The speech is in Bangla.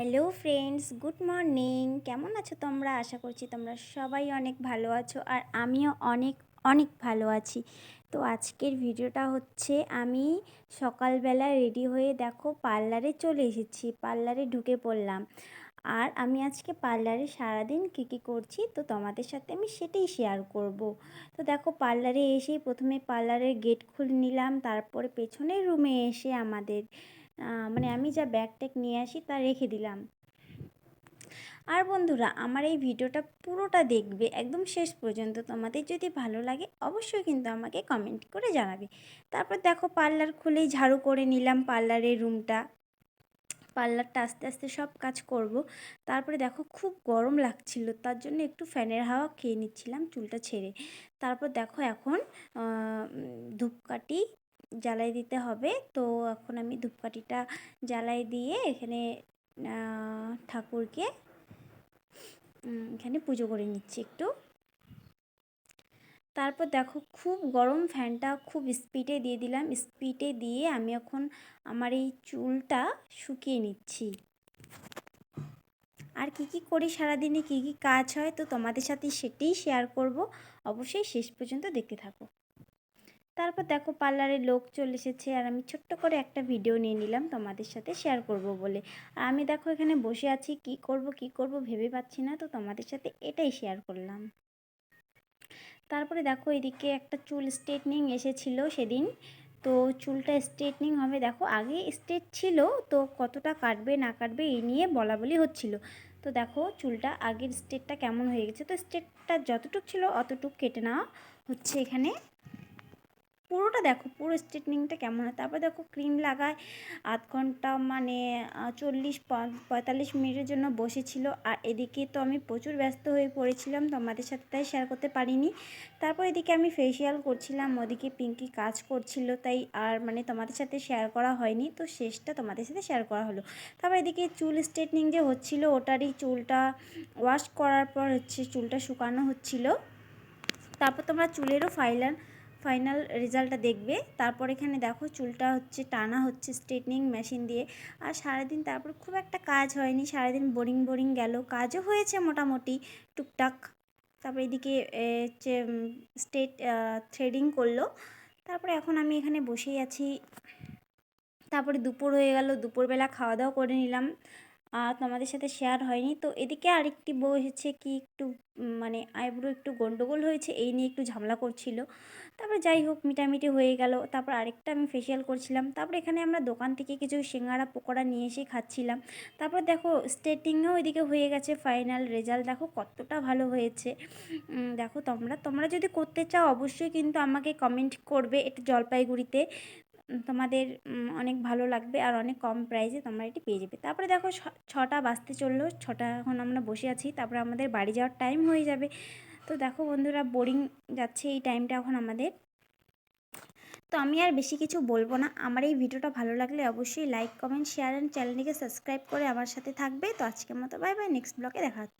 হ্যালো ফ্রেন্ডস গুড মর্নিং কেমন আছো তোমরা? আশা করছি তোমরা সবাই অনেক ভালো আছো আর আমিও অনেক অনেক ভালো আছি। তো আজকের ভিডিওটা হচ্ছে, আমি সকালবেলা রেডি হয়ে দেখো পার্লারে চলে এসেছি। পার্লারে ঢুকে পড়লাম। আর আমি আজকে পার্লারে সারাদিন কী কী করছি, তো তোমাদের সাথে আমি সেটাই শেয়ার করব। তো দেখো পার্লারে এসেই প্রথমে পার্লারের গেট খুলে নিলাম, তারপরে পেছনের রুমে এসে আমাদের মানে আমি যা ব্যাগ ট্যাগ নিয়ে আসি তা রেখে দিলাম। আর বন্ধুরা, আমার এই ভিডিওটা পুরোটা দেখবে একদম শেষ পর্যন্ত। তোমাদের যদি ভালো লাগে, অবশ্যই কিন্তু আমাকে কমেন্ট করে জানাবে। তারপর দেখো পার্লার খুলেই ঝাড়ু করে নিলাম পার্লারের রুমটা পার্লারটা আস্তে আস্তে সব কাজ করব। তারপরে দেখো খুব গরম লাগছিল, তার জন্য একটু ফ্যানের হাওয়া খেয়ে নিচ্ছিলাম চুলটা ছেড়ে। তারপর দেখো এখন ধূপকাঠি জ্বালাই দিতে হবে। তো এখন আমি ধূপকাঠিটা জ্বালাই দিয়ে এখানে ঠাকুরকে এখানে পুজো করে নিচ্ছি একটু। তারপর দেখো খুব গরম ফ্যানটা খুব স্পিডে দিয়ে দিলাম। স্পিডে দিয়ে আমি এখন আমার এই চুলটা শুকিয়ে নিচ্ছি। আর কি কি করি সারাদিনে, কি কি কাজ হয় তো তোমাদের সাথে সেটাই শেয়ার করব। অবশ্যই শেষ পর্যন্ত দেখতে থাকো। তারপর দেখো পার্লারে লোক চলে এসেছে আর আমি ছোট্ট করে একটা ভিডিও নিয়ে নিলাম তোমাদের সাথে শেয়ার করব বলে। আর আমি দেখো এখানে বসে আছি, কি করব কি করব ভেবে পাচ্ছি না, তো তোমাদের সাথে এটাই শেয়ার করলাম। তারপরে দেখো এদিকে একটা চুল স্ট্রেটনিং এসেছিল সেদিন। তো চুলটা স্ট্রেটনিং হবে, দেখো আগে স্ট্রেট ছিল, তো কতটা কাটবে, না কাটবে এই নিয়ে বলা বলি হচ্ছিল। তো দেখো চুলটা আগের স্টেটটা কেমন হয়ে গেছে, তো স্টেটটা যতটুক ছিল অতটুক কেটে নেওয়া হচ্ছে এখানে। পুরোটা দেখো, পুরো স্ট্রেটনিংটা কেমন হয়? তারপর দেখো ক্রিম লাগায়, আধ ঘণ্টা মানে চল্লিশ পঁয়তাল্লিশ মিনিটের জন্য বসেছিল। আর এদিকে তো আমি প্রচুর ব্যস্ত হয়ে পড়েছিলাম, তোমাদের সাথে তাই শেয়ার করতে পারিনি। তারপর এদিকে আমি ফেসিয়াল করছিলাম, ওদিকে পিঙ্কি কাজ করছিল, তাই আর মানে তোমাদের সাথে শেয়ার করা হয়নি। তো শেষটা তোমাদের সাথে শেয়ার করা হলো। তারপর এদিকে চুল স্ট্রেটনিং যে হচ্ছিল, ওটারই চুলটা ওয়াশ করার পর হচ্ছে চুলটা শুকানো হচ্ছিল। তারপর তোমরা চুলেরও ফাইলার ফাইনাল রেজাল্টটা দেখবে। তারপর এখানে দেখো চুলটা হচ্ছে, টানা হচ্ছে স্ট্রেটনিং মেশিন দিয়ে। আর সারাদিন তারপর খুব একটা কাজ হয়নি, সারাদিন বোরিং বোরিং গেল। কাজও হয়েছে মোটামুটি, টুকটাক। তারপর এদিকে হচ্ছে স্টেট থ্রেডিং করল। তারপরে এখন আমি এখানে বসেই আছি। তারপরে দুপুর হয়ে গেল, দুপুরবেলা খাওয়া দাওয়া করে নিলাম। আর তোমাদের সাথে শেয়ার হয়নি। তো এদিকে আরেকটি বউ এসেছে কি একটু মানে আইব্রো একটু গন্ডগোল হয়েছে, এই নিয়ে একটু ঝামেলা করছিল। তারপর যাই হোক, মিটামিটি হয়ে গেল। তারপর আরেকটা আমি ফেসিয়াল করছিলাম। তারপর এখানে আমরা দোকান থেকে কিছু সিঙ্গাড়া, পকোড়া নিয়ে এসে খাচ্ছিলাম। তারপর দেখো স্টেটিংও এদিকে হয়ে গেছে ফাইনাল রেজাল্ট দেখো কতটা ভালো হয়েছে। দেখো তোমরা তোমরা যদি করতে চাও অবশ্যই কিন্তু আমাকে কমেন্ট করবে এটা জলপাইগুড়িতে। তোমাদের অনেক ভালো লাগবে আর অনেক কম প্রাইসে তোমরা এটি পেয়ে যাবে। তারপরে দেখো ছটা বাজতে চলল, ছটা এখন আমরা বসে আছি, তারপরে আমাদের বাড়ি যাওয়ার টাইম হয়ে যাবে। তো দেখো বন্ধুরা বোরিং যাচ্ছে এই টাইমটা এখন আমাদের। তো আমি আর বেশি কিছু বলব না। আমার এই ভিডিওটা ভালো লাগলে অবশ্যই লাইক কমেন্ট শেয়ার অ্যান্ড চ্যানেলটিকে সাবস্ক্রাইব করে আমার সাথে থাকবে। তো আজকের মতো বাই বাই নেক্সট ব্লগে দেখা হচ্ছে।